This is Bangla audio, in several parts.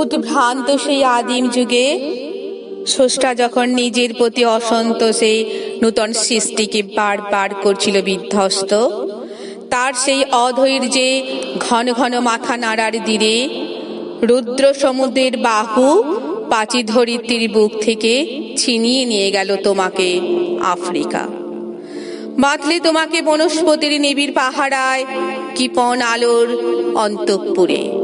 উদ্ভ্রান্ত সেই আদিম যুগে, স্রষ্টা যখন নিজের প্রতি অসন্তোষে নূতন সৃষ্টিকে বারবার করছিল বিধ্বস্ত, তার সেই অধৈর্যে ঘন ঘন মাথা নাড়ার দিরে রুদ্র সমুদ্রের বাহু পাচি ধরিত্রীর বুক থেকে ছিনিয়ে নিয়ে গেল তোমাকে আফ্রিকা। বাতলে তোমাকে বনস্পতির নিবিড় পাহারায় কিপন আলোর অন্তঃপুরে।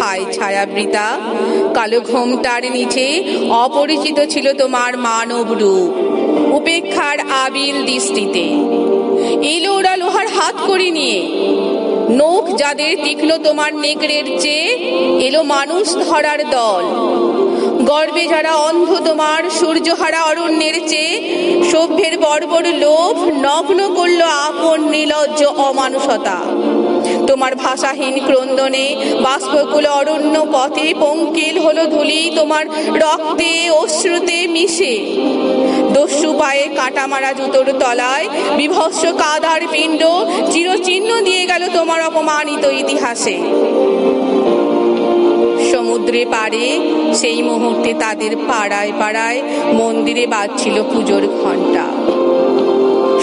হায় ছায়াবৃতা, কালো ঘোমটার নিচে অপরিচিত ছিল তোমার মানব রূপ। উপেক্ষার আবিল দৃষ্টিতে। এলো ওরা লোহার হাত করে নিয়ে। নখ যাদের তীক্ষ্ণ তোমার নেকড়ের চেয়ে, এলো মানুষ ধরার দল। গর্বে যারা অন্ধ তোমার সূর্যহারা অরণ্যের চেয়ে, সভ্যের বর্বর লোভ নগ্ন করল আপন নিলজ্জ অমানুষতা। তোমার ভাষাহীন ক্রন্দনে, বাষ্পকুল অরণ্য পথে পঙ্কিল হলো ধুলি, তোমার রক্তে, অশ্রুতে মিশে। দস্যু পায়ে কাটা মারা জুতোর তলায়, বিভৎস কাদার পিণ্ড, চিরচিহ্ন দিয়ে গেল তোমার অপমানিত ইতিহাসে। সমুদ্রে পারে সেই মুহূর্তে তাদের পাড়ায় পাড়ায় মন্দিরে বাজছিল পুজোর ঘণ্টা।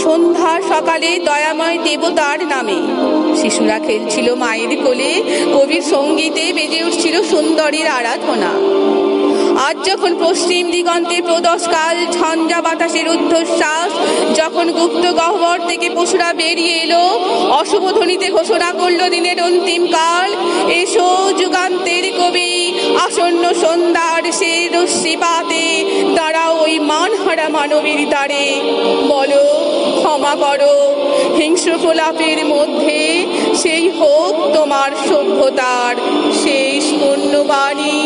সন্ধ্যা সকালে দয়াময় দেবতার নামে। শিশুরা খেলছিল মায়ের কোলে, কবির সঙ্গীতে বেজে উঠছিল সুন্দরীর আরাধনা। আজ যখন পশ্চিম দিগন্তে প্রদশকাল ঝঞ্ঝা বাতাসের ঊর্ধ্বশ্বাস যখন গুপ্ত গহ্বর থেকে পশুরা বেরিয়ে এলো, অশুভ ধ্বনিতে ঘোষণা করল দিনের অন্তিম কাল। এসো যুগান্তের কবি, আসন্ন সন্ধ্যার সে রশ্মিপাতে, দাঁড়াও ওই মানহারা মানবীর দ্বারে। বলো ক্ষমা করো। হিংস্র প্রলাপের মধ্যে সেই হোক তোমার সভ্যতার শেষ পূর্ণবাণী